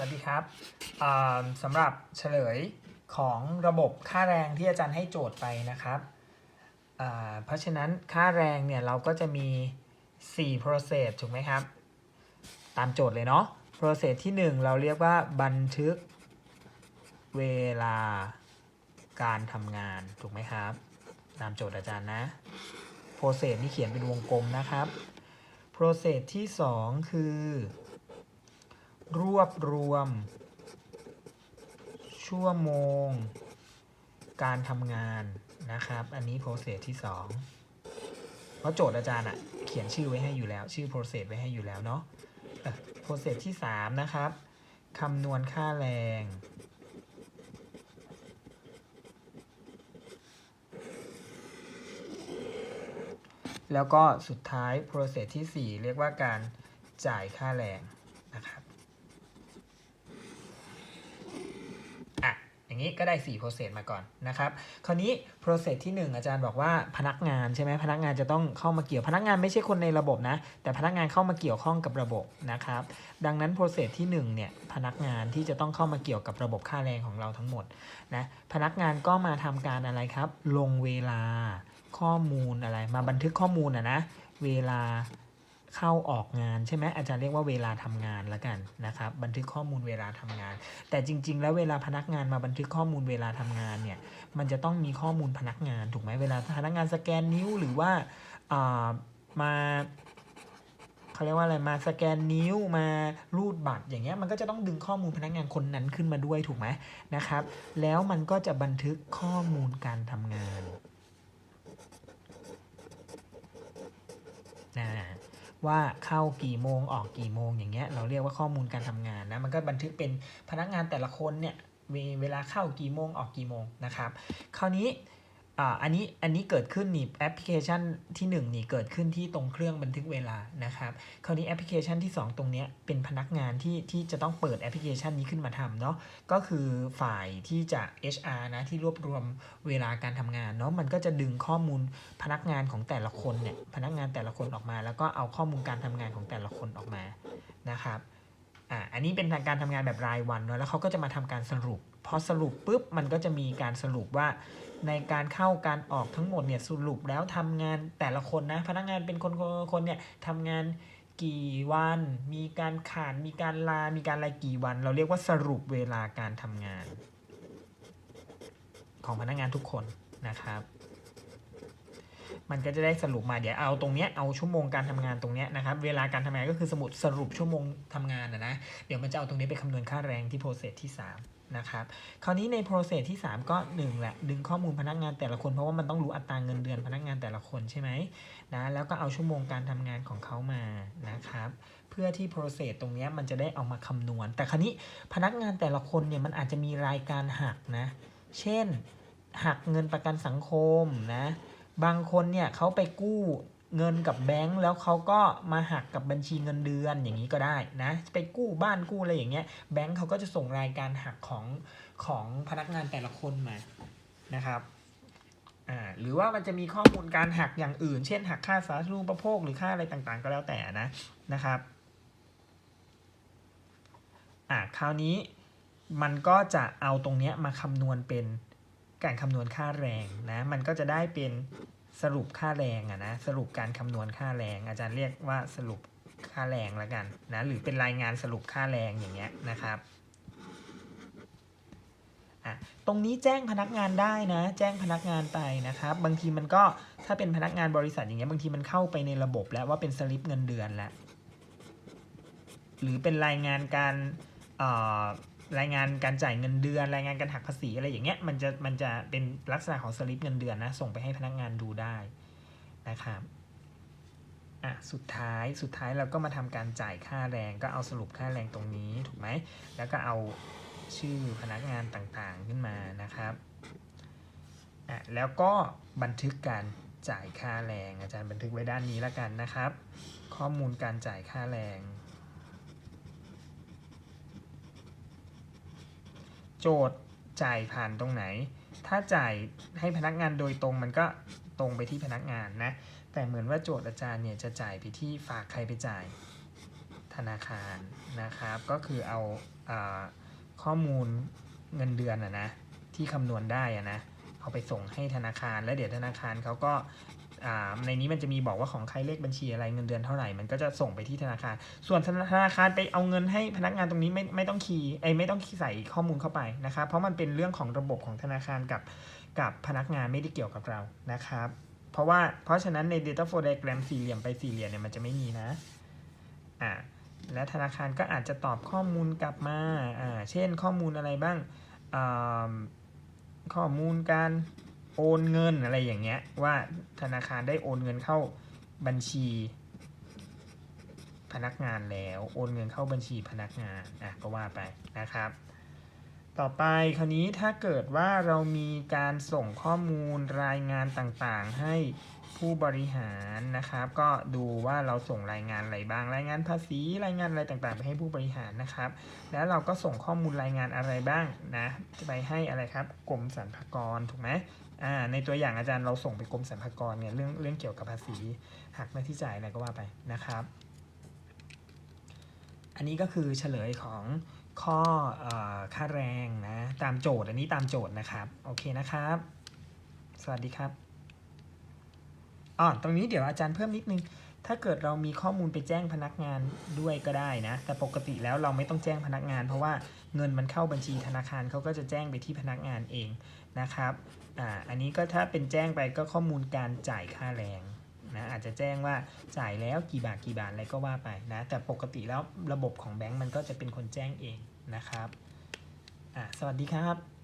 วัสดีครับสำหรับเฉลยของระบบค่าแรงที่อาจารย์ให้โจทย์ไปนะครับ เพราะฉะนั้นค่าแรงเนี่ยเราก็จะมี 4 process ถูกไหมครับ ตามโจทย์เลยเนาะ process ที่ 1 เราเรียกว่าบันทึกเวลาการทำงานถูกไหมครับ ตามโจทย์อาจารย์นะ process นี่เขียนเป็นวงกลมนะครับ process ที่ 2 คือ รวบรวม ชั่วโมง การทำงานนะครับ อันนี้ process ที่ 2 เพราะโจทย์อาจารย์อะเขียนชื่อไว้ให้อยู่แล้ว ชื่อ process ไว้ให้อยู่แล้วเนาะเอ่อ process ที่ 3 นะครับคำนวณค่าแรง แล้วก็สุดท้าย process ที่ 4 เรียกว่าการจ่ายค่าแรงนะครับ อย่างนี้ก็ได้4 process มาก่อนนะครับ คราวนี้ process ที่ 1 อาจารย์บอกว่าพนักงานใช่ไหมพนักงานจะต้องเข้ามาเกี่ยว พนักงานไม่ใช่คนในระบบนะ แต่พนักงานเข้ามาเกี่ยวข้องกับระบบนะครับ ดังนั้น process ที่1เนี่ยพนักงานที่จะต้องเข้ามาเกี่ยวกับระบบค่าแรงของเราทั้งหมดนะพนักงานก็มาทำการอะไรครับ ลงเวลาข้อมูลอะไร มาบันทึกข้อมูลอะนะเวลา เข้าออกงานใช่ไหมอาจารย์เรียกว่าเวลาทำงานแล้วกันนะครับ บันทึกข้อมูลเวลาทำงาน แต่จริง ๆ แล้วเวลาพนักงานมาบันทึกข้อมูลเวลาทำงานเนี่ยมันจะต้องมีข้อมูลพนักงานถูกไหมเวลาพนักงานสแกนนิ้วหรือว่าอ่ามาเขาเรียกว่าอะไรมาสแกนนิ้วมารูดบัตรอย่างเงี้ยมันก็จะต้องดึงข้อมูลพนักงานคนนั้นขึ้นมาด้วยถูกไหมนะครับ แล้วมันก็จะบันทึกข้อมูลการทำงานนะ ว่าเข้ากี่โมงออกกี่โมงอย่างเงี้ยเราเรียกว่าข้อมูลการทำงานนะมันก็บันทึกเป็นพนักงานแต่ละคนเนี่ยเวลาเข้ากี่โมงออกกี่โมงนะครับ คราวนี้ อ่าอันนี้อันนี้เกิดขึ้นนี่แอปพลิเคชันที่1นี่เกิดขึ้นที่ตรงเครื่องบันทึกเวลานะครับ คราวนี้แอปพลิเคชันที่ 2 ตรงเนี้ยเป็นพนักงานที่ที่จะต้องเปิดแอปพลิเคชันนี้ขึ้นมาทำเนาะก็คือฝ่ายที่จะ HR นะที่รวบรวมเวลาการทำงานเนาะมันก็จะดึงข้อมูลพนักงานของแต่ละคนเนี่ยพนักงานแต่ละคนออกมา แล้วก็เอาข้อมูลการทำงานของแต่ละคนออกมานะครับอ่าอันนี้เป็นการทำงานแบบรายวันเนาะแล้วเขาก็จะมาทำการสรุป พอสรุปปุ๊บมันก็จะมีการสรุปว่าในการเข้าการออกทั้งหมดเนี่ยสรุปแล้วทำงานแต่ละคนนะพนักงานเป็นคนคนคนเนี่ยทำงานกี่วัน มีการขาดมีการลา มีการอะไรกี่วัน เราเรียกว่าสรุปเวลาการทำงาน ของพนักงานทุกคนนะครับ มันก็จะได้สรุปมาเดี๋ยวเอาตรงเนี้ยเอาชั่วโมงการทำงานตรงเนี้ยนะครับเวลาการทำงานก็คือสมุดสรุปชั่วโมงทำงานนะนะเดี๋ยวมันจะเอาตรงนี้ไปคำนวณค่าแรงที่โปรเซสที่ 3 นะครับคราวนี้ในโปรเซสที่ 3 ก็ 1 แหละ ดึงข้อมูลพนักงานแต่ละคนเพราะว่ามันต้องรู้อัตราเงินเดือนพนักงานแต่ละคนใช่ไหมนะแล้วก็เอาชั่วโมงการทำงานของเขามานะครับเพื่อที่โปรเซสตรงนี้มันจะได้เอามาคำนวณ แต่คราวนี้พนักงานแต่ละคนเนี่ยมันอาจจะมีรายการหักนะ เช่น หักเงินประกันสังคมนะ บางคนเนี่ยเขาไปกู้เงินกับแบงก์แล้วเขาก็มาหักกับบัญชีเงินเดือนอย่างนี้ก็ได้นะไปกู้บ้านกู้อะไรอย่างเงี้ยแบงก์เขาก็จะส่งรายการหักของของพนักงานแต่ละคนมานะครับอ่าหรือว่ามันจะมีข้อมูลการหักอย่างอื่น เช่น หักค่าสาธารณูปโภคหรือค่าอะไรต่างๆ ก็แล้วแต่นะนะครับอ่าคราวนี้มันก็จะเอาตรงเนี้ยมาคำนวณเป็น การคำนวณค่าแรงนะมันก็จะได้เป็นสรุปค่าแรงอะนะสรุปการคำนวณค่าแรง อาจารย์เรียกว่าสรุปค่าแรงแล้วกันนะหรือเป็นรายงานสรุปค่าแรงอย่างเงี้ยนะครับอะตรงนี้แจ้งพนักงานได้นะ แจ้งพนักงานไปนะครับ บางทีมันก็ถ้าเป็นพนักงานบริษัทอย่างเงี้ยบางทีมันเข้าไปในระบบแล้วว่าเป็นสลิปเงินเดือนแล้วหรือเป็นรายงานการอ่อ รายงานการจ่ายเงินเดือน รายงานการหักภาษีอะไรอย่างเงี้ยมันจะมันจะเป็นลักษณะของสลิปเงินเดือนนะส่งไปให้พนักงานดูได้นะครับอะสุดท้ายสุดท้ายเราก็มาทำการจ่ายค่าแรงก็เอาสรุปค่าแรงตรงนี้ถูกไหมแล้วก็เอาชื่อพนักงานต่างๆขึ้นมานะครับอะแล้วก็บันทึกการจ่ายค่าแรงอาจารย์บันทึกไว้ด้านนี้แล้วกันนะครับ ข้อมูลการจ่ายค่าแรง โจทย์จ่ายผ่านตรงไหน ถ้าจ่ายให้พนักงานโดยตรงมันก็ตรงไปที่พนักงานนะ แต่เหมือนว่าโจทย์อาจารย์เนี่ยจะจ่ายไปที่ฝากใครไปจ่ายธนาคารนะครับ ก็คือเอาอาข้อมูลเงินเดือนอะนะที่คำนวณได้อะนะเอาไปส่งให้ธนาคาร แล้วเดี๋ยวธนาคารเขาก็ ในนี้มันจะมีบอกว่าของใครเลขบัญชีอะไรเงินเดือนเท่าไหร่มันก็จะส่งไปที่ธนาคาร ส่วนธนาคารไปเอาเงินให้พนักงานตรงนี้ไม่ไม่ต้องคีย์ไอยไม่ต้องใส่ข้อมูลเข้าไปนะครับ เพราะมันเป็นเรื่องของระบบของธนาคารกับกับพนักงานไม่ได้เกี่ยวกับเรานะครับ เพราะว่าเพราะฉะนั้นใน Data Flow Diagram สี่เหลี่ยมไปสี่เหลี่ยมเนี่ยมันจะไม่มีนะอ่าและธนาคารก็อาจจะตอบข้อมูลกลับมาอ่าเช่นข้อมูลอะไรบ้างอ่าข้อมูลการ โอนเงินอะไรอย่างเงี้ยว่าธนาคารได้โอนเงินเข้าบัญชี พนักงานแล้ว โอนเงินเข้าบัญชีพนักงานอะก็ว่าไปนะครับ ต่อไปคราวนี้ถ้าเกิดว่าเรามีการส่งข้อมูลรายงานต่างๆ ให้ผู้บริหารนะครับ ก็ดูว่าเราส่งรายงานอะไรบ้างรายงานภาษีรายงานอะไรต่างๆ ไปให้ผู้บริหารนะครับ แล้วเราก็ส่งข้อมูลรายงานอะไรบ้างนะไปให้อะไรครับกรมสรรพากรถูกไหมอ่าในตัวอย่างอาจารย์เราส่งไปกรมสรรพากรเนี่ยเรื่องเรื่องเกี่ยวกับภาษีหักหน้าที่จ่ายอะไรก็ว่าไปนะครับ อันนี้ก็คือเฉลยของ ข้ออค่าแรงนะตามโจทย์อันนี้ตามโจทย์นะครับโอเคนะครับ สวัสดีครับอ๋อตรงนี้เดี๋ยวอาจารย์เพิ่มนิดนึง ถ้าเกิดเรามีข้อมูลไปแจ้งพนักงานด้วยก็ได้นะ แต่ปกติแล้วเราไม่ต้องแจ้งพนักงาน เพราะว่าเงินมันเข้าบัญชีธนาคารเขาก็จะแจ้งไปที่พนักงานเองนะครับอ่าอันนี้ก็ถ้าเป็นแจ้งไปก็ข้อมูลการจ่ายค่าแรง นะอาจจะแจ้งว่าจ่ายแล้วกี่บาทกี่บาทอะไรก็ว่าไปนะแต่ปกติแล้วระบบของแบงก์มันก็จะเป็นคนแจ้งเองนะครับอ่าสวัสดีครับ